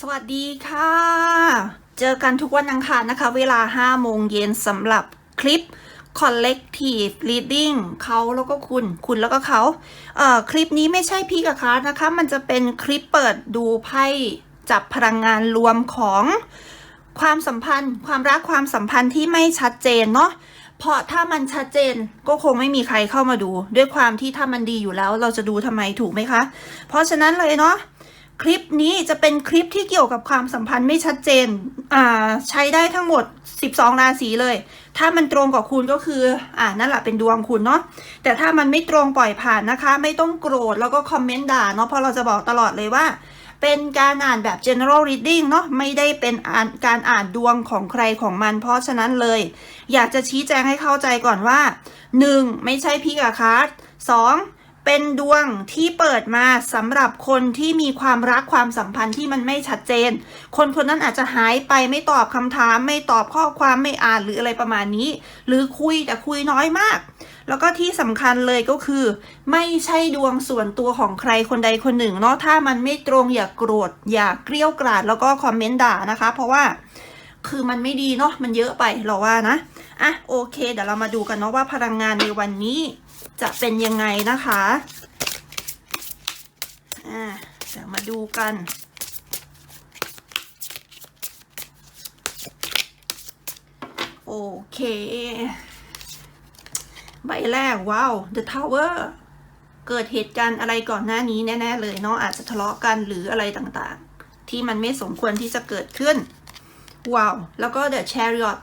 สวัสดีค่ะ เจอกันทุกวันอังคารนะคะ เวลา 5 โมงเย็นสำหรับคลิป collective reading เขาแล้วก็คุณ คุณแล้วก็เขาเอ่อคลิปนี้ไม่ใช่พี่กับคาร์นะคะ มันจะเป็นคลิปเปิดดูไพ่จับพลังงานรวมของความสัมพันธ์ ความรักความสัมพันธ์ที่ไม่ชัดเจนเนาะเพราะถ้ามันชัดเจนก็คงไม่มีใครเข้ามาดู ด้วยความที่ถ้ามันดีอยู่แล้วเราจะดูทำไมถูกไหมคะ เพราะฉะนั้นเลยเนาะ คลิปนี้จะเป็นคลิปที่เกี่ยวกับความสัมพันธ์ไม่ชัดเจนอ่าใช้ได้ทั้งหมด 12 ราศีเลย ถ้ามันตรงกับคุณก็คืออ่านั่นแหละเป็นดวงคุณเนาะแต่ถ้ามันไม่ตรงปล่อยผ่านนะคะ ไม่ต้องโกรธแล้วก็คอมเมนต์ด่าเนาะเพราะเราจะบอกตลอดเลยว่า เป็นการอ่านแบบ general reading เนาะไม่ได้เป็นอ่านการอ่านดวงของใครของมัน เพราะฉะนั้นเลย อยากจะชี้แจงให้เข้าใจก่อนว่า 1. ไม่ใช่พี่กับคาร์ด 2. เป็นดวงที่เปิดมาสำหรับคนที่มีความรักความสัมพันธ์ที่มันไม่ชัดเจน คนคนนั้นอาจจะหายไปไม่ตอบคำถาม ไม่ตอบข้อความไม่อ่านหรืออะไรประมาณนี้ หรือคุยแต่คุยน้อยมาก แล้วก็ที่สำคัญเลยก็คือ ไม่ใช่ดวงส่วนตัวของใครคนใดคนหนึ่งเนาะถ้ามันไม่ตรงอย่ากโกรธอย่าเกรี้ยวกราดแล้วก็คอมเมนต์ด่านะคะ เพราะว่าคือมันไม่ดีเนาะมันเยอะไปเราว่านะอะโอเค เดี๋ยวเรามาดูกันเนาะว่าพลังงานในวันนี้ จะเป็นยังไงนะคะอะเดี๋ยวมาดูกันโอเค ใบแรกว้าว The Tower เกิดเหตุการณ์อะไรก่อนหน้านี้แน่ ๆ เลยเนาะอาจจะทะเลาะกันหรืออะไรต่างๆ ที่มันไม่สมควรที่จะเกิดขึ้น ว้าว แล้วก็ The Chariot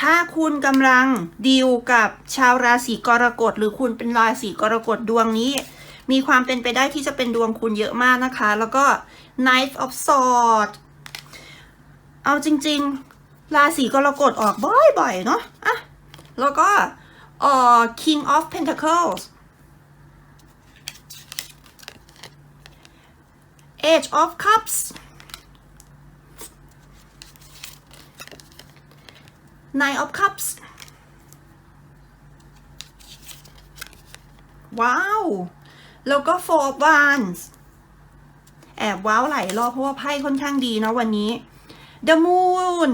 ถ้าคุณกำลังดีลกับชาวราศีกรกฎหรือคุณเป็นราศีกรกฎดวงนี้ มีความเป็นไปได้ที่จะเป็นดวงคุณเยอะมากนะคะ แล้วก็ Knight of Swords เอาจริง ๆ ราศีกรกฎออกบ่อยๆ เนาะอะแล้วก็ออ King of Pentacles Age of Cups Nine of Cups ว้าว แล้วก็ Four of Wands แอบว้าวหลายรอบเพราะว่าไพ่ค่อนข้างดีเนาะวันนี้ The Moon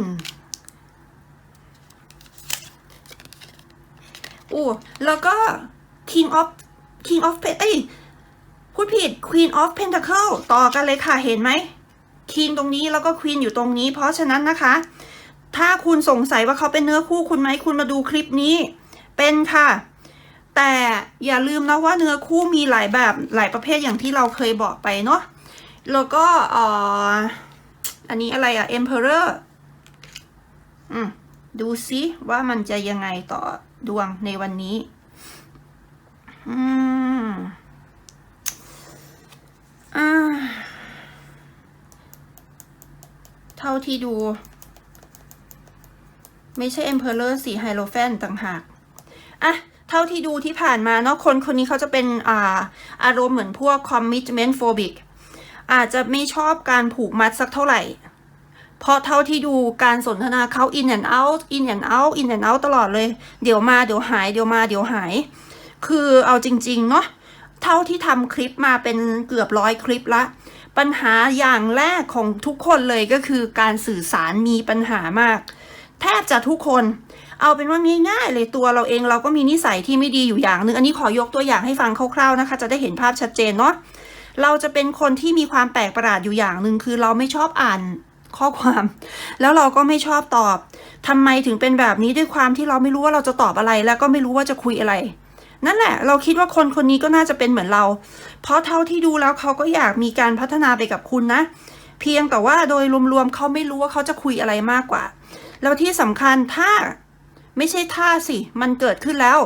อู้แล้วก็ King of King of Pen เอ้ยพูดผิด Queen of Pentacle ต่อกันเลยค่ะ เห็นไหม King ตรงนี้แล้วก็ Queen อยู่ตรงนี้ เพราะฉะนั้นนะคะ ถ้าคุณสงสัยว่าเขาเป็นเนื้อคู่คุณไหมคุณมาดูคลิปนี้ เป็นค่ะ แต่อย่าลืมนะว่าเนื้อคู่มีหลายแบบหลายประเภทอย่างที่เราเคยบอกไปเนาะแล้วก็อ่ออันนี้อะไรอะ Emperor อืมดูซิว่ามันจะยังไงต่อดวงในวันนี้ อืมอ่าเท่าที่ดู ไม่ใช่ Emperor สีไฮโลแฟนต่างหากอะเท่าที่ดูที่ผ่านมาเนาะคนคนนี้เขาจะเป็นอ่าอารมณ์เหมือนพวก commitment phobic อาจจะไม่ชอบการผูกมัดสักเท่าไหร่ เพราะเท่าที่ดูการสนทนาเขา in and out in and out in and out ตลอดเลย เดี๋ยวมาเดี๋ยวหายเดี๋ยวมาเดี๋ยวหาย คือเอาจริง ๆ เนาะเท่าที่ทำคลิปมาเป็นเกือบร้อยคลิปละ ปัญหาอย่างแรกของทุกคนเลยก็คือการสื่อสารมีปัญหามาก แทบจะทุกคน เอาเป็นว่าง่ายๆเลยตัวเราเองเราก็มีนิสัยที่ไม่ดีอยู่อย่างหนึ่งอันนี้ขอยกตัวอย่างให้ฟังคร่าวๆนะคะ จะได้เห็นภาพชัดเจนเนาะเราจะเป็นคนที่มีความแปลกประหลาดอยู่อย่างหนึ่งคือเราไม่ชอบอ่านข้อความ แล้วเราก็ไม่ชอบตอบทำไมถึงเป็นแบบนี้ด้วยความที่เราไม่รู้ว่าเราจะตอบอะไร แล้วก็ไม่รู้ว่าจะคุยอะไร นั่นแหละ เราคิดว่าคนคนนี้ก็น่าจะเป็นเหมือนเรา เพราะเท่าที่ดูแล้วเขาก็อยากมีการพัฒนาไปกับคุณนะ เพียงแต่ว่าโดยรวมๆเขาไม่รู้ว่าเขาจะคุยอะไรมากกว่า แล้วที่สำคัญถ้าไม่ใช่ท่าสิ มันเกิดขึ้นแล้ว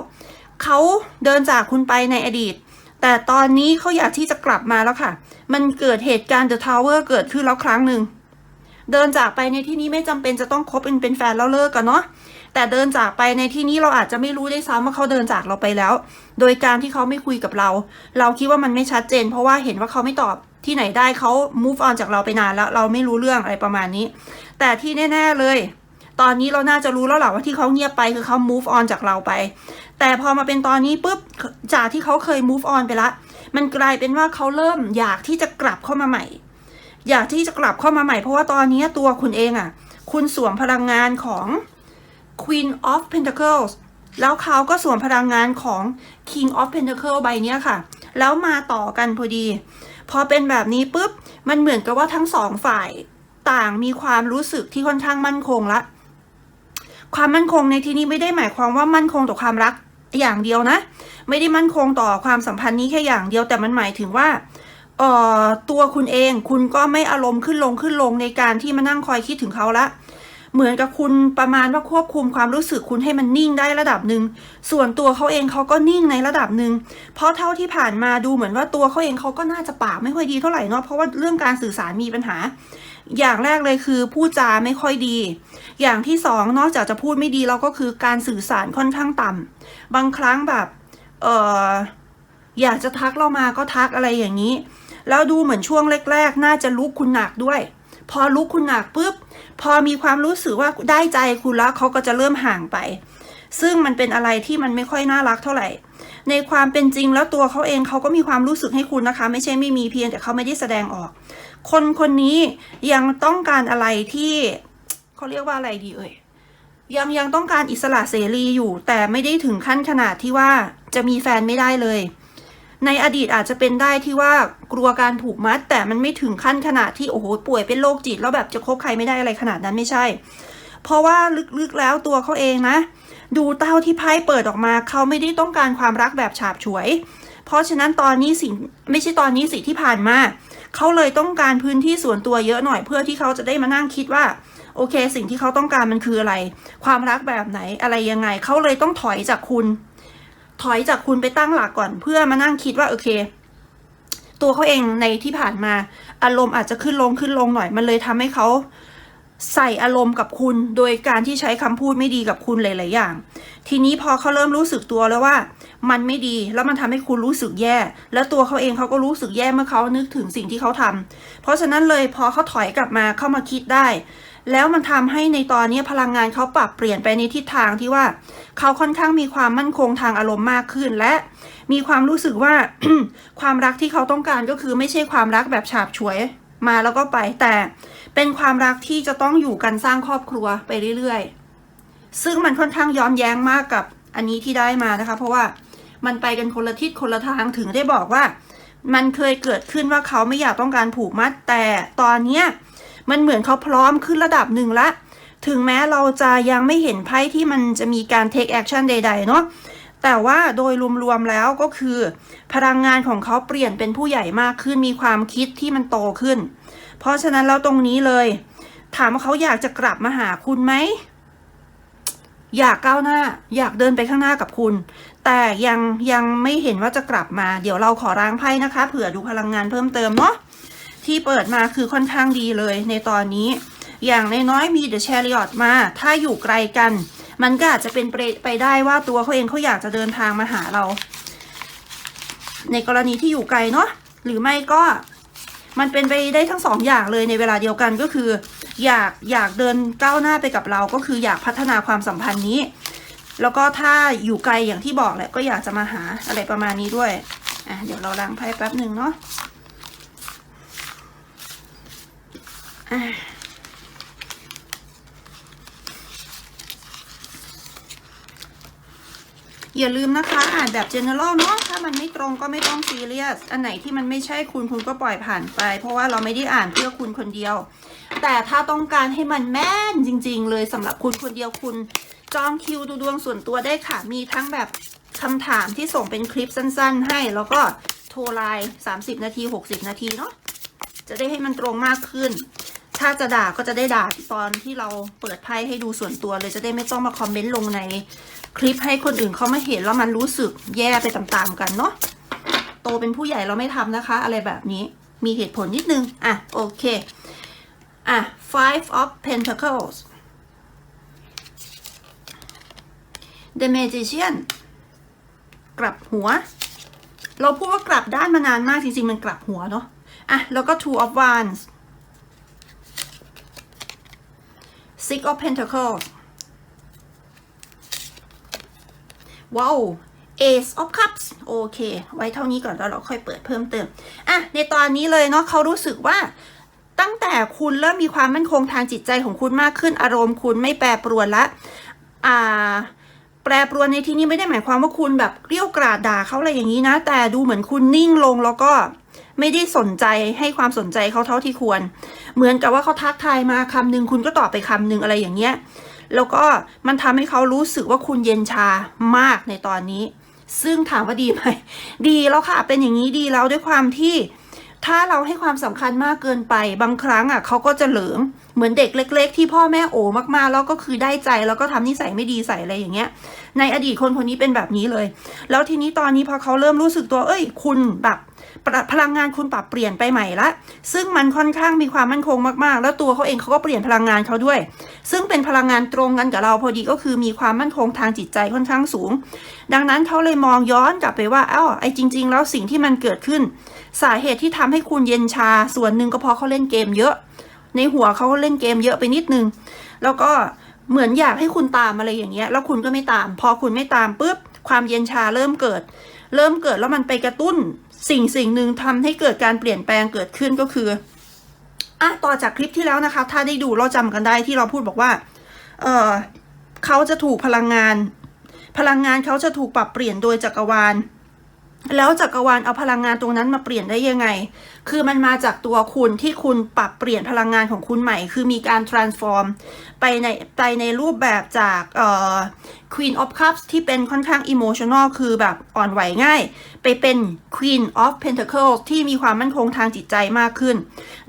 เขาเดินจากคุณไปในอดีต แต่ตอนนี้เขาอยากที่จะกลับมาแล้วค่ะ มันเกิดเหตุการณ์ The Tower เกิดขึ้นแล้วครั้งหนึ่ง เดินจากไปในที่นี้ไม่จำเป็นจะต้องคบเป็นเป็นแฟนแล้วเลิกกันเนาะ แต่เดินจากไปในที่นี้เราอาจจะไม่รู้ได้ซ้ำว่าเขาเดินจากเราไปแล้ว โดยการที่เขาไม่คุยกับเรา เราคิดว่ามันไม่ชัดเจน เพราะว่าเห็นว่าเขาไม่ตอบที่ไหนได้เขา move on จากเราไปนานแล้ว เราไม่รู้เรื่องอะไรประมาณนี้ แต่ที่แน่ ๆเลย ตอนนี้เราน่าจะรู้แล้วแหละว่าที่เขาเงียบไปคือเขา move on จากเราไป แต่พอมาเป็นตอนนี้ปุ๊บจากที่เขาเคย move on ไปละ มันกลายเป็นว่าเขาเริ่มอยากที่จะกลับเข้ามาใหม่ อยากที่จะกลับเข้ามาใหม่ เพราะว่าตอนนี้ตัวคุณเองอะ่ะ คุณสวมพลังงานของ Queen of Pentacles แล้วเขาก็สวมพลังงานของ King of Pentacles ใบเนี้ยค่ะ แล้วมาต่อกันพอดี พอเป็นแบบนี้ปุ๊บ มันเหมือนกับว่าทั้งสองฝ่ายต่างมีความรู้สึกที่ค่อนข้างมั่นคงละ ความมั่นคงในที่นี้ไม่ได้หมายความว่ามั่นคงต่อความรักอย่างเดียวนะ ไม่ได้มั่นคงต่อความสัมพันธ์นี้แค่อย่างเดียวแต่มันหมายถึงว่าเอ่อตัวคุณเองคุณก็ไม่อารมณ์ขึ้นลงขึ้นลงในการที่มานั่งคอยคิดถึงเขาละ เหมือนกับคุณประมาณว่าควบคุมความรู้สึกคุณให้มันนิ่งได้ระดับหนึ่งส่วนตัวเขาเองเขาก็นิ่งในระดับหนึ่งเพราะเท่าที่ผ่านมาดูเหมือนว่าตัวเขาเองเขาก็น่าจะปากไม่ค่อยดีเท่าไหร่เนาะเพราะว่าเรื่องการสื่อสารมีปัญหา อย่างแรกเลยคือพูดจาไม่ค่อยดี อย่างที่สองนอกจากจะพูดไม่ดีแล้วก็คือการสื่อสารค่อนข้างต่ำบางครั้งแบบเอออยากจะทักเรามาก็ทักอะไรอย่างนี้ แล้วดูเหมือนช่วงแรกๆ น่าจะลุกคุณหนักด้วย พอลุกคุณหนักปุ๊บ พอมีความรู้สึกว่าได้ใจคุณแล้วเขาก็จะเริ่มห่างไป ซึ่งมันเป็นอะไรที่มันไม่ค่อยน่ารักเท่าไหร่ ในความเป็นจริงแล้วตัวเขาเองเขาก็มีความรู้สึกให้คุณนะคะ ไม่ใช่ไม่มีเพียงแต่เขาไม่ได้แสดงออก คนคนนี้ยังต้องการอะไรที่เขาเรียกว่าอะไรดีเอ่ยยังยังต้องการอิสระเสรีอยู่ แต่ไม่ได้ถึงขั้นขนาดที่ว่าจะมีแฟนไม่ได้เลย ในอดีตอาจจะเป็นได้ที่ว่ากลัวการผูกมัด แต่มันไม่ถึงขั้นขนาดที่โอ้โหป่วยเป็นโรคจิตแล้วแบบจะคบใครไม่ได้อะไรขนาดนั้นไม่ใช่ เพราะว่าลึกๆแล้วตัวเขาเองนะ ดูเต้าที่ไพ่เปิดออกมา เขาไม่ได้ต้องการความรักแบบฉาบฉวย เพราะฉะนั้นตอนนี้สิ่งไม่ใช่ตอนนี้สิที่ผ่านมาเขาเลยต้องการพื้นที่ส่วนตัวเยอะหน่อยเพื่อที่เขาจะได้มานั่งคิดว่าโอเค สิ่งที่เขาต้องการมันคืออะไร ความรักแบบไหนอะไรยังไงเขาเลยต้องถอยจากคุณ ถอยจากคุณไปตั้งหลักก่อนเพื่อมานั่งคิดว่าโอเค ตัวเขาเองในที่ผ่านมาอารมณ์อาจจะขึ้นลงขึ้นลงหน่อยมันเลยทำให้เขา ใส่อารมณ์กับคุณ โดยการที่ใช้คำพูดไม่ดีกับคุณหลายๆอย่าง ทีนี้พอเขาเริ่มรู้สึกตัวแล้วว่า มันไม่ดีแล้วมันทำให้คุณรู้สึกแย่ แล้วตัวเขาเองเขาก็รู้สึกแย่เมื่อเขานึกถึงสิ่งที่เขาทำเพราะฉะนั้นเลยพอเขาถอยกลับมาเข้ามาคิดได้ แล้วมันทำให้ในตอนนี้พลังงานเขาปรับเปลี่ยนไปในทิศทางที่ว่า เขาค่อนข้างมีความมั่นคงทางอารมณ์มากขึ้นและมีความรู้สึกว่าความรักที่เขาต้องการก็คือไม่ใช่ความรักแบบฉาบฉวยมาแล้วก็ไปแต่ เป็นความรักที่จะต้องอยู่กันสร้างครอบครัวไปเรื่อยๆ ซึ่งมันค่อนข้างย้อนแย้งมากกับอันนี้ที่ได้มานะคะ เพราะว่ามันไปกันคนละทิศคนละทางถึงได้บอกว่า มันเคยเกิดขึ้นว่าเขาไม่อยากต้องการผูกมัด แต่ตอนเนี้ยมันเหมือนเขาพร้อมขึ้นระดับหนึ่งละ ถึงแม้เราจะยังไม่เห็นไพ่ที่มันจะมีการ take action ใด ๆ เนาะแต่ว่าโดยรวมๆแล้วก็คือ พลังงานของเขาเปลี่ยนเป็นผู้ใหญ่มากขึ้นมีความคิดที่มันโตขึ้น เพราะฉะนั้นแล้วตรงนี้เลย ถามว่าเขาอยากจะกลับมาหาคุณไหม อยากก้าวหน้า อยากเดินไปข้างหน้ากับคุณ แต่ยังยังไม่เห็นว่าจะกลับมา เดี๋ยวเราขอล้างไพ่นะคะ เผื่อดูพลังงานเพิ่มเติมเนาะ ที่เปิดมาคือค่อนข้างดีเลย ในตอนนี้ อย่างนน้อยมีเดอะแชริออตมา ถ้าอยู่ไกลกัน มันก็อาจจะเป็นไปได้ว่าตัวเขาเองเขาอยากจะเดินทางมาหาเรา ในกรณีที่อยู่ไกลเนาะ หรือไม่ก็ มันเป็นไปได้ทั้งสองอย่างเลยในเวลาเดียวกันก็คือ อยากอยากเดินก้าวหน้าไปกับเราก็คืออยากพัฒนาความสัมพันธ์นี้ แล้วก็ถ้าอยู่ไกลอย่างที่บอกแหละก็อยากจะมาหาอะไรประมาณนี้ด้วยอะเดี๋ยวเราล้างไพ่แป๊บหนึ่งเนาะอ อย่าลืมนะคะ อ่านแบบ general เนาะถ้ามันไม่ตรงก็ไม่ต้องซีเรียส อันไหนที่มันไม่ใช่คุณคุณก็ปล่อยผ่านไป เพราะว่าเราไม่ได้อ่านเพื่อคุณคนเดียว แต่ถ้าต้องการให้มันแม่นจริง ๆ เลยสำหรับคุณคนเดียวคุณจองคิวดูดวงส่วนตัวได้ค่ะ มีทั้งแบบคำถามที่ส่งเป็นคลิปสั้น ๆ ให้ แล้วก็โทรไลน์30 นาที 60 นาทีเนาะจะได้ให้มันตรงมากขึ้น ถ้าจะด่าก็จะได้ด่าตอนที่เราเปิดไพ่ให้ดูส่วนตัวเลยจะได้ไม่ต้องมาคอมเมนต์ลงใน คลิปให้คนอื่นเขามาเห็นแล้วมันรู้สึกแย่ไปตามๆกันเนาะโตเป็นผู้ใหญ่เราไม่ทำนะคะ อะไรแบบนี้มีเหตุผลนิดนึง อะ โอเค อะ five of pentacles the magician กลับหัว เราพูดว่ากลับด้านมานานมากจริงๆ มันกลับหัวเนาะ อะ แล้วก็ two of wands six of pentacles ว้าว Ace of Cups โอเค ไว้เท่านี้ก่อนแล้วเราค่อยเปิดเพิ่มเติม อะ ในตอนนี้เลยเนาะเขารู้สึกว่าตั้งแต่คุณเริ่มมีความมั่นคงทางจิตใจของคุณมากขึ้น อารมณ์คุณไม่แปรปรวนละอ่าแปรปรวนในที่นี้ไม่ได้หมายความว่าคุณแบบเรี้ยวกราดด่าเขาอะไรอย่างนี้นะ แต่ดูเหมือนคุณนิ่งลงแล้วก็ไม่ได้สนใจให้ความสนใจเขาเท่าที่ควร เหมือนกับว่าเขาทักทายมาคำหนึ่งคุณก็ตอบไปคำหนึ่งอะไรอย่างเงี้ย แล้วก็มันทำให้เขารู้สึกว่าคุณเย็นชามากในตอนนี้ ซึ่งถามว่าดีไหมดีแล้วค่ะ เป็นอย่างนี้ดีแล้วด้วยความที่ ถ้าเราให้ความสำคัญมากเกินไป บางครั้งอะเขาก็จะเหลิงเหมือนเด็กเล็ก ๆ ที่พ่อแม่โอมากๆ แล้วก็คือได้ใจแล้วก็ทำนิสัยไม่ดีใส่อะไรอย่างเงี้ย ในอดีตคนคนนี้เป็นแบบนี้เลย แล้วทีนี้ตอนนี้พอเขาเริ่มรู้สึกตัว เอ้ย คุณแบบพลังงานคุณปรับเปลี่ยนไปใหม่ละ ซึ่งมันค่อนข้างมีความมั่นคงมากๆ แล้วตัวเขาเองเขาก็เปลี่ยนพลังงานเขาด้วย ซึ่งเป็นพลังงานตรงกันกับเราพอดีก็คือมีความมั่นคงทางจิตใจค่อนข้างสูง ดังนั้นเขาเลยมองย้อนกลับไปว่า เอ้า ไอ้จริง ๆ แล้วสิ่งที่มันเกิดขึ้น สาเหตุที่ทำให้คุณเย็นชาส่วนหนึ่งก็เพราะเขาเล่นเกมเยอะ ในหัวเขาเล่นเกมเยอะไปนิดนึง แล้วก็ เหมือนอยากให้คุณตามอะไรอย่างเงี้ย แล้วคุณก็ไม่ตาม พอคุณไม่ตามปุ๊บความเย็นชาเริ่มเกิด เริ่มเกิดแล้วมันไปกระตุ้นสิ่งสิ่งหนึ่งทำให้เกิดการเปลี่ยนแปลงเกิดขึ้นก็คืออะต่อจากคลิปที่แล้วนะคะ ถ้าได้ดูเราจำกันได้ที่เราพูดบอกว่า เออเขาจะถูกพลังงาน พลังงานเขาจะถูกปรับเปลี่ยนโดยจักรวาล แล้วจักรวาลเอาพลังงานตรงนั้นมาเปลี่ยนได้ยังไง คือมันมาจากตัวคุณที่คุณปรับเปลี่ยนพลังงานของคุณใหม่ คือมีการ transform ไปในไปในรูปแบบจากเอ่อ Queen of Cups ที่เป็นค่อนข้าง emotional คือแบบอ่อนไหวง่าย ไปเป็น Queen of Pentacles ที่มีความมั่นคงทางจิตใจมากขึ้น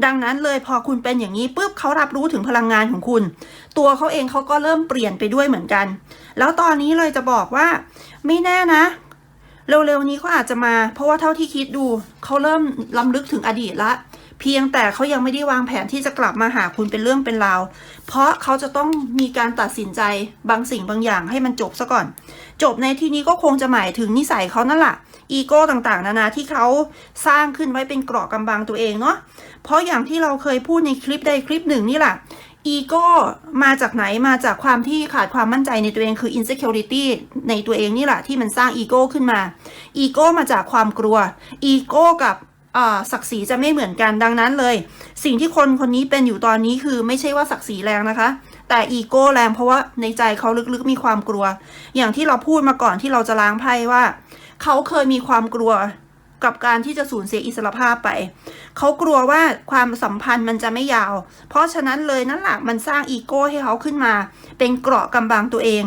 ดังนั้นเลยพอคุณเป็นอย่างนี้ปุ๊บเขารับรู้ถึงพลังงานของคุณ ตัวเขาเองเขาก็เริ่มเปลี่ยนไปด้วยเหมือนกัน แล้วตอนนี้เลยจะบอกว่าไม่แน่นะ เร็วๆนี้เขาอาจจะมา เพราะว่าเท่าที่คิดดูเขาเริ่มล้ำลึกถึงอดีตละ เพียงแต่เขายังไม่ได้วางแผนที่จะกลับมาหาคุณเป็นเรื่องเป็นราว เพราะเขาจะต้องมีการตัดสินใจบางสิ่งบางอย่างให้มันจบซะก่อน จบในที่นี้ก็คงจะหมายถึงนิสัยเขานั่นแหละอีโก้ต่างๆ นานาที่เขาสร้างขึ้นไว้เป็นเกราะกำบังตัวเองเนาะเพราะอย่างที่เราเคยพูดในคลิปใดคลิปหนึ่งนี่แหละ อีโก้มาจากไหนมาจากความที่ขาดความมั่นใจในตัวเองคือ insecurity ในตัวเองนี่แหละที่มันสร้างอีโก้ขึ้นมาอีโก้มาจากความกลัวอีโก้กับอ่าศักดิ์ศรีจะไม่เหมือนกันดังนั้นเลย สิ่งที่คนคนนี้เป็นอยู่ตอนนี้คือไม่ใช่ว่าศักดิ์ศรีแรงนะคะ แต่อีโก้แรงเพราะว่าในใจเขาลึกๆมีความกลัว อย่างที่เราพูดมาก่อนที่เราจะล้างไพ่ว่า เขาเคยมีความกลัว กับการที่จะสูญเสียอิสรภาพไป เขากลัวว่าความสัมพันธ์มันจะไม่ยาว เพราะฉะนั้นเลยนั่นแหละมันสร้างอีโก้ให้เขาขึ้นมา เป็นเกราะกำบังตัวเอง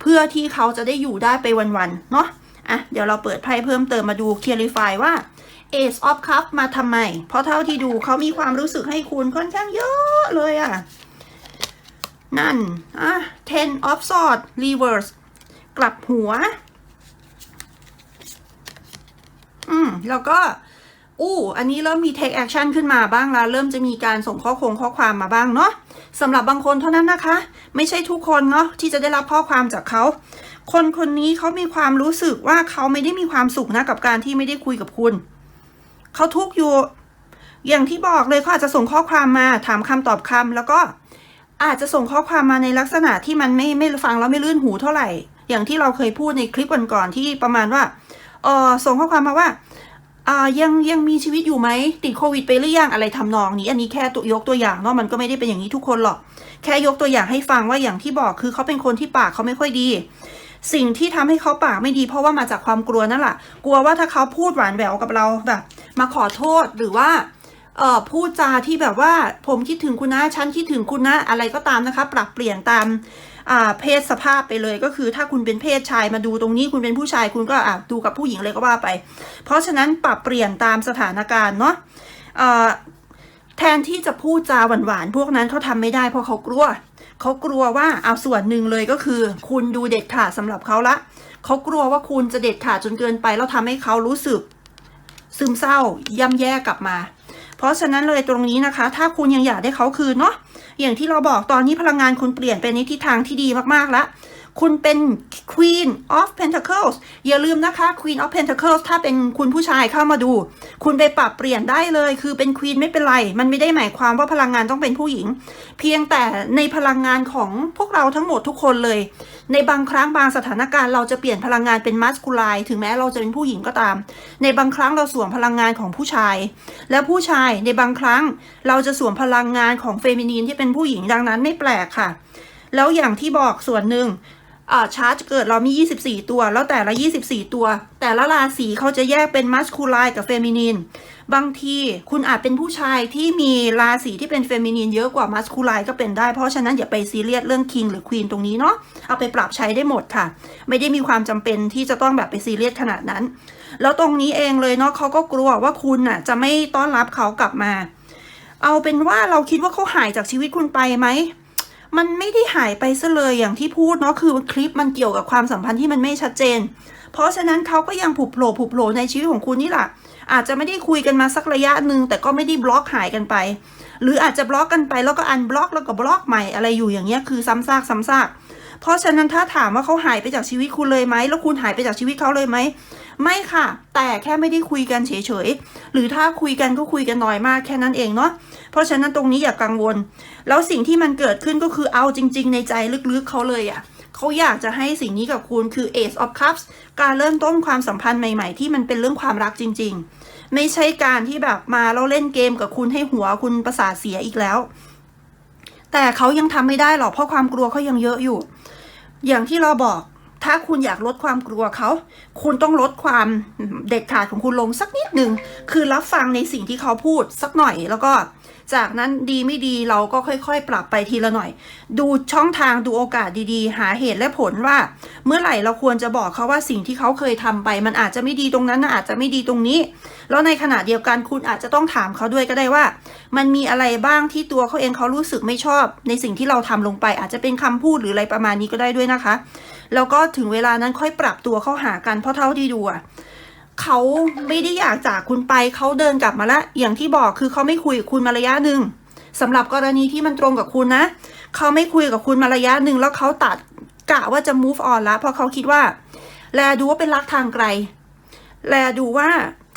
เพื่อที่เขาจะได้อยู่ได้ไปวันๆเนาะอะเดี๋ยวเราเปิดไพ่เพิ่มเติมมาดู clarify ว่า Ace of Cup มาทำไม เพราะเท่าที่ดูเขามีความรู้สึกให้คุณค่อนข้างเยอะเลยอะ่ะ นั่น อะ Ten of Swords Reverse กลับหัว อืมแล้วก็อู้อันนี้เริ่มมี take action ขึ้นมาบ้างแล้วเริ่มจะมีการส่งข้อคงข้อความมาบ้างเนาะสำหรับบางคนเท่านั้นนะคะ ไม่ใช่ทุกคนเนาะที่จะได้รับข้อความจากเขา คนคนนี้เขามีความรู้สึกว่าเขาไม่ได้มีความสุขนะกับการที่ไม่ได้คุยกับคุณ เขาทุกข์อยู่ อย่างที่บอกเลยเขาอาจจะส่งข้อความมาถามคำตอบคำแล้วก็อาจจะส่งข้อความมาในลักษณะที่มันไม่ไม่ฟังแล้วไม่ลื่นหูเท่าไหร่ อย่างที่เราเคยพูดในคลิปก่อนๆที่ประมาณว่า เออส่งข้อความมาว่าอ่ายังยังมีชีวิตอยู่ไหมติดโควิดไปหรือยังอะไรทำนองนี้ อันนี้แค่ตัวยกตัวอย่างเนาะมันก็ไม่ได้เป็นอย่างนี้ทุกคนหรอก แค่ยกตัวอย่างให้ฟังว่าอย่างที่บอกคือเขาเป็นคนที่ปากเขาไม่ค่อยดี สิ่งที่ทำให้เขาปากไม่ดี เพราะว่ามาจากความกลัวนั่นแหละกลัวว่าถ้าเขาพูดหวานแหววกับเราแบบ มาขอโทษหรือว่าเอ่อพูดจาที่แบบว่าผมคิดถึงคุณนะฉันคิดถึงคุณนะอะไรก็ตามนะคะ ปรับเปลี่ยนตาม เพศสภาพไปเลยก็คือถ้าคุณเป็นเพศชายมาดูตรงนี้คุณเป็นผู้ชายคุณก็อะดูกับผู้หญิงเลยก็ว่าไป เพราะฉะนั้นปรับเปลี่ยนตามสถานการณ์เนาะแทนที่จะพูดจาหวานๆพวกนั้นเขาทำไม่ได้เพราะเขากลัวเขากลัวว่าเอาส่วนหนึ่งเลยก็คือ คุณดูเด็ดขาดสำหรับเขาละเขากลัวว่าคุณจะเด็ดขาดจนเกินไป แล้วทำให้เขารู้สึกซึมเศร้าย่ำแย่กลับมา เพราะฉะนั้นเลยตรงนี้นะคะ ถ้าคุณยังอยากได้เขาคืนเนาะ อย่างที่เราบอกตอนนี้พลังงานคุณเปลี่ยนไปในทิศทางที่ดีมากๆแล้ว คุณเป็น Queen of Pentacles อย่าลืมนะคะ Queen of Pentacles ถ้าเป็นคุณผู้ชายเข้ามาดู คุณไปปรับเปลี่ยนได้เลย คือเป็น Queen ไม่เป็นไร มันไม่ได้หมายความว่าพลังงานต้องเป็นผู้หญิง เพียงแต่ในพลังงานของพวกเราทั้งหมดทุกคนเลย ในบางครั้งบางสถานการณ์เราจะเปลี่ยนพลังงานเป็นมัสคูลายถึงแม้เราจะเป็นผู้หญิงก็ตาม ในบางครั้งเราสวมพลังงานของผู้ชาย และผู้ชายในบางครั้งเราจะสวมพลังงานของเฟมินีนที่เป็นผู้หญิงดังนั้นไม่แปลกค่ะ แล้วอย่างที่บอกส่วนหนึ่ง ชาร์จเกิดเรามี 24 ตัว แล้วแต่ละ 24 ตัว แต่ละราศีเขาจะแยกเป็นมัสคูลายกับเฟมินีนบางทีคุณอาจเป็นผู้ชายที่มีราศีที่เป็นเฟมินีนเยอะกว่ามัสคูลายก็เป็นได้ เพราะฉะนั้นอย่าไปซีเรียสเรื่องคิงหรือควีนตรงนี้เนาะเอาไปปรับใช้ได้หมดค่ะ ไม่ได้มีความจำเป็นที่จะต้องแบบไปซีเรียสขนาดนั้น แล้วตรงนี้เองเลยเนาะเขาก็กลัวว่าคุณน่ะจะไม่ต้อนรับเขากลับมา เอาเป็นว่าเราคิดว่าเขาหายจากชีวิตคุณไปไหม มันไม่ได้หายไปซะเลยอย่างที่พูดเนาะคือคลิปมันเกี่ยวกับความสัมพันธ์ที่มันไม่ชัดเจน เพราะฉะนั้นเขาก็ยังผุบโผล่ผุบโผล่ในชีวิตของคุณนี่แหละอาจจะไม่ได้คุยกันมาสักระยะหนึ่งแต่ก็ไม่ได้บล็อกหายกันไป หรืออาจจะบล็อกกันไปแล้วก็อันบล็อกแล้วก็บล็อกใหม่อะไรอยู่อย่างเงี้ยคือซ้ำซากซ้ำซากเพราะฉะนั้นถ้าถามว่าเขาหายไปจากชีวิตคุณเลยไหมแล้วคุณหายไปจากชีวิตเขาเลยไหม ไม่ค่ะ แต่แค่ไม่ได้คุยกันเฉยๆ หรือถ้าคุยกันก็คุยกันน้อยมากแค่นั้นเองเนาะ เพราะฉะนั้นตรงนี้อย่ากกังวล แล้วสิ่งที่มันเกิดขึ้นก็คือเอาจริง ๆ ในใจลึกๆเขาเลยอะ่ะเขาอยากจะให้สิ่งนี้กับคุณคือ Ace of Cups การเริ่มต้นความสัมพันธ์ใหม่ๆ ที่มันเป็นเรื่องความรักจริง ๆ ไม่ใช่การที่แบบมาแล้วเล่นเกมกับคุณให้หัวคุณประสาเสียอีกแล้ว แต่เขายังทำไม่ได้หรอกเพราะความกลัวเขายังเยอะอยู่ อย่างที่เราบอก ถ้าคุณอยากลดความกลัวเขา คุณต้องลดความเด็ดขาดของคุณลงสักนิดหนึ่ง คือรับฟังในสิ่งที่เขาพูดสักหน่อยแล้วก็ จากนั้นดีไม่ดีเราก็ค่อยๆ ปรับไปทีละหน่อย ดูช่องทางดูโอกาสดีๆ หาเหตุและผลว่า เมื่อไหร่เราควรจะบอกเขาว่าสิ่งที่เขาเคยทำไป มันอาจจะไม่ดีตรงนั้นอาจจะไม่ดีตรงนี้ แล้วในขณะเดียวกันคุณอาจจะต้องถามเขาด้วยก็ได้ว่า มันมีอะไรบ้างที่ตัวเขาเองเขารู้สึกไม่ชอบ ในสิ่งที่เราทำลงไป อาจจะเป็นคำพูดหรืออะไรประมาณนี้ก็ได้ด้วยนะคะ แล้วก็ถึงเวลานั้นค่อยปรับตัวเข้าหากันเพราะเท่าที่ดูอะ เขาไม่ได้อยากจากคุณไปเขาเดินกลับมาละอย่างที่บอกคือเขาไม่คุยกับคุณมาระยะหนึ่งสำหรับกรณีที่มันตรงกับคุณนะเขาไม่คุยกับคุณมาระยะหนึ่งแล้วเขาตัดกะว่าจะ move on ละเพราะเขาคิดว่า แลดูว่าเป็นรักทางไกล แลดูว่า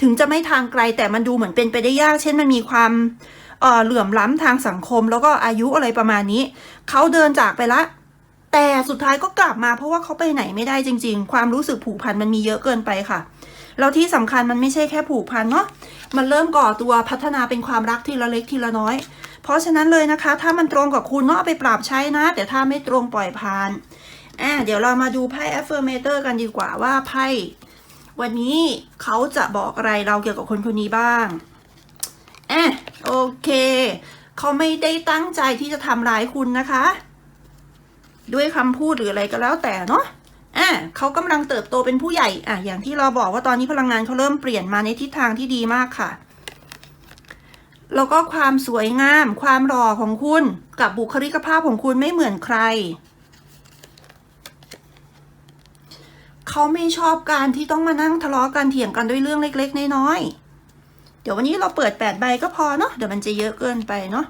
ถึงจะไม่ทางไกลแต่มันดูเหมือนเป็นไปได้ยาก เช่นมันมีความเอ่อเหลื่อมล้ำทางสังคม แล้วก็อายุอะไรประมาณนี้ เขาเดินจากไปละ แต่สุดท้ายก็กลับมาเพราะว่าเขาไปไหนไม่ได้จริง ๆ ความรู้สึกผูกพันมันมีเยอะเกินไปค่ะ แล้วที่สำคัญมันไม่ใช่แค่ผูกพันเนาะมันเริ่มก่อตัวพัฒนาเป็นความรักทีละเล็กทีละน้อย เพราะฉะนั้นเลยนะคะ ถ้ามันตรงกับคุณเนาะเอาไปปรับใช้นะ แต่ถ้าไม่ตรงปล่อยผ่านอ่าเดี๋ยวเรามาดูไพ่ affirmator กันดีกว่าว่าไพ่วันนี้เขาจะบอกอะไรเราเกี่ยวกับคนคนนี้บ้างอะโอเคเขาไม่ได้ตั้งใจที่จะทำร้ายคุณนะคะ ด้วยคำพูดหรืออะไรก็แล้วแต่เนาะ อะเขากำลังเติบโตเป็นผู้ใหญ่อะอย่างที่เราบอกว่าตอนนี้พลังงานเขาเริ่มเปลี่ยนมาในทิศทางที่ดีมากค่ะ แล้วก็ความสวยงาม ความหล่อของคุณกับบุคลิกภาพของคุณไม่เหมือนใครเขาไม่ชอบการที่ต้องมานั่งทะเลาะกันเถียงกันด้วยเรื่องเล็ก ๆ น้อยๆ เดี๋ยววันนี้เราเปิดแปดใบก็พอเนาะ เดี๋ยวมันจะเยอะเกินไปเนาะ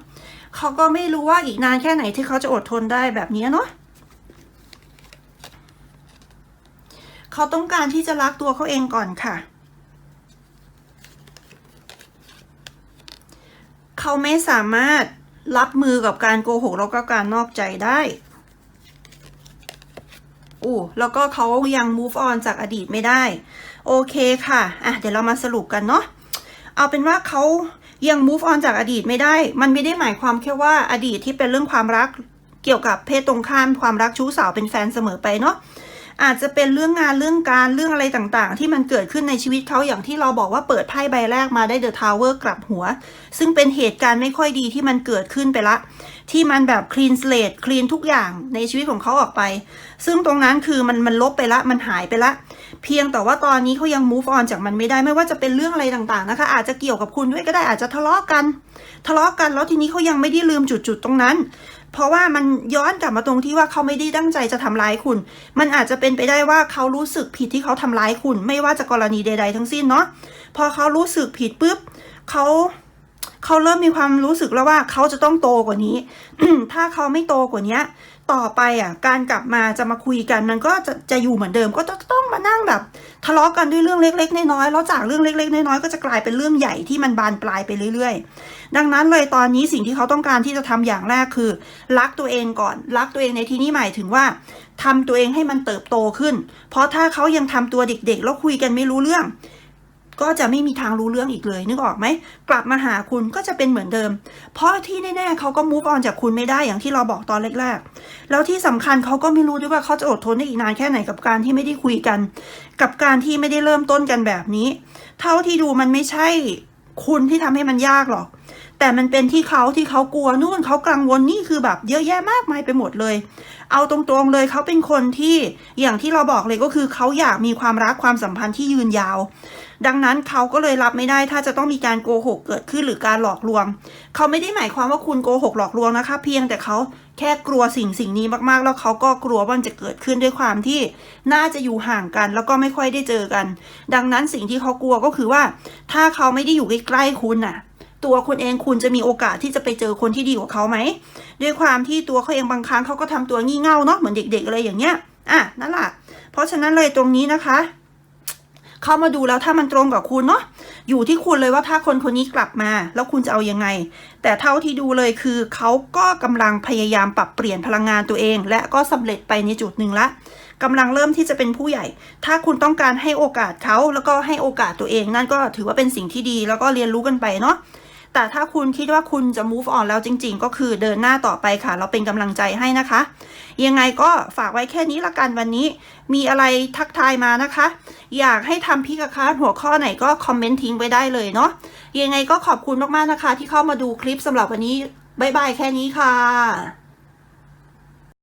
เขาก็ไม่รู้ว่าอีกนานแค่ไหนที่เขาจะอดทนได้แบบนี้เนาะ เขาต้องการที่จะรักตัวเขาเองก่อนค่ะ เขาไม่สามารถรับมือกับการโกหกแล้วก็การนอกใจได้อู้แล้วก็เขายัง move on จากอดีตไม่ได้ โอเคค่ะอะเดี๋ยวเรามาสรุปกันเนาะเอาเป็นว่าเขายัง move on จากอดีตไม่ได้ มันไม่ได้หมายความแค่ว่าอดีตที่เป็นเรื่องความรักเกี่ยวกับเพศตรงข้ามความรักชู้สาวเป็นแฟนเสมอไปเนาะ อาจจะเป็นเรื่องงานเรื่องการเรื่องอะไรต่างๆ ที่มันเกิดขึ้นในชีวิตเขาอย่างที่เราบอกว่าเปิดไพ่ใบแรกมาได้เดอะทาวเวอร์กลับหัว ซึ่งเป็นเหตุการณ์ไม่ค่อยดีที่มันเกิดขึ้นไปละ ที่มันแบบคลีนสเลดคลีนทุกอย่างในชีวิตของเขาออกไป ซึ่งตรงนั้นคือมันมันลบไปละมันหายไปละเพียงแต่ว่าตอนนี้เขายัง move on จากมันไม่ได้ไม่ว่าจะเป็นเรื่องอะไรต่างๆนะคะ อาจจะเกี่ยวกับคุณด้วยก็ได้อาจจะทะเลาะกัน ทะเลาะกันแล้วทีนี้เขายังไม่ได้ลืมจุดๆตรงนั้น เพราะว่ามันย้อนกลับมาตรงที่ว่าเขาไม่ได้ตั้งใจจะทำร้ายคุณ มันอาจจะเป็นไปได้ว่าเขารู้สึกผิดที่เขาทำร้ายคุณ ไม่ว่าจะกรณีใด ๆ ทั้งสิ้นเนาะพอเขารู้สึกผิดปุ๊บเขา เขาเริ่มมีความรู้สึกแล้วว่าเขาจะต้องโตกว่านี้ ถ้าเขาไม่โตกว่านี้ต่อไปอะ การกลับมาจะมาคุยกันมันก็จะจะอยู่เหมือนเดิม ก็จะต้องมานั่งแบบ ทะเลาะกันด้วยเรื่องเล็กๆน้อยๆแล้วจากเรื่องเล็กๆน้อยๆก็จะกลายเป็นเรื่องใหญ่ที่มันบานปลายไปเรื่อย ๆ ดังนั้นเลยตอนนี้สิ่งที่เขาต้องการที่จะทำอย่างแรกคือ รักตัวเองก่อน รักตัวเองในที่นี้หมายถึงว่าทำตัวเองให้มันเติบโตขึ้น เพราะถ้าเขายังทำตัวเด็กๆแล้วคุยกันไม่รู้เรื่อง ก็จะไม่มีทางรู้เรื่องอีกเลย นึกออกไหม กลับมาหาคุณก็จะเป็นเหมือนเดิม เพราะที่แน่ๆเขาก็มูฟออนจากคุณไม่ได้อย่างที่เราบอกตอนแรกๆ แล้วที่สำคัญเขาก็ไม่รู้ด้วยว่าเขาจะอดทนได้อีกนานแค่ไหนกับการที่ไม่ได้คุยกัน กับการที่ไม่ได้เริ่มต้นกันแบบนี้ เท่าที่ดูมันไม่ใช่คุณที่ทำให้มันยากหรอก แต่มันเป็นที่เขาที่เขากลัวนู่นเขากังวลนี่คือแบบเยอะแยะมากมายไปหมดเลย เอาตรงๆเลยเขาเป็นคนที่อย่างที่เราบอกเลยก็คือเขาอยากมีความรักความสัมพันธ์ที่ยืนยาว ดังนั้นเขาก็เลยรับไม่ได้ถ้าจะต้องมีการโกหกเกิดขึ้นหรือการหลอกลวง เขาไม่ได้หมายความว่าคุณโกหกหลอกลวงนะคะ เพียงแต่เขาแค่กลัวสิ่งสิ่งนี้มากๆ แล้วเขาก็กลัวว่ามันจะเกิดขึ้นด้วยความที่น่าจะอยู่ห่างกัน แล้วก็ไม่ค่อยได้เจอกัน ดังนั้นสิ่งที่เขากลัวก็คือว่า ถ้าเขาไม่ได้อยู่ใกล้ๆคุณน่ะ ตัวคุณเองคุณจะมีโอกาสที่จะไปเจอคนที่ดีกว่าเขาไหมด้วยความที่ตัวเขาเองบางครั้งเขาก็ทำตัวงี่เง่าเนาะเหมือนเด็กๆอะไรอย่างเงี้ยอะนั่นแหละเพราะฉะนั้นเลยตรงนี้นะคะเข้ามาดูแล้วถ้ามันตรงกับคุณเนาะอยู่ที่คุณเลยว่าถ้าคนคนนี้กลับมา แล้วคุณจะเอายังไง แต่เท่าที่ดูเลยคือเขาก็กำลังพยายามปรับเปลี่ยนพลังงานตัวเอง และก็สำเร็จไปในจุดหนึ่งละกำลังเริ่มที่จะเป็นผู้ใหญ่ ถ้าคุณต้องการให้โอกาสเขาแล้วก็ให้โอกาสตัวเอง นั่นก็ถือว่าเป็นสิ่งที่ดีแล้วก็เรียนรู้กันไปเนาะ แต่ถ้าคุณคิดว่าคุณจะ move on แล้วจริง ๆ ก็คือเดินหน้าต่อไปค่ะ เราเป็นกำลังใจให้นะคะ ยังไงก็ฝากไว้แค่นี้ละกันวันนี้ มีอะไรทักทายมานะคะ อยากให้ทำพิกาคาร์หัวข้อไหนก็คอมเมนต์ทิ้งไว้ได้เลยเนาะยังไงก็ขอบคุณมากๆนะคะ ที่เข้ามาดูคลิปสำหรับวันนี้บายบายแค่นี้ค่ะ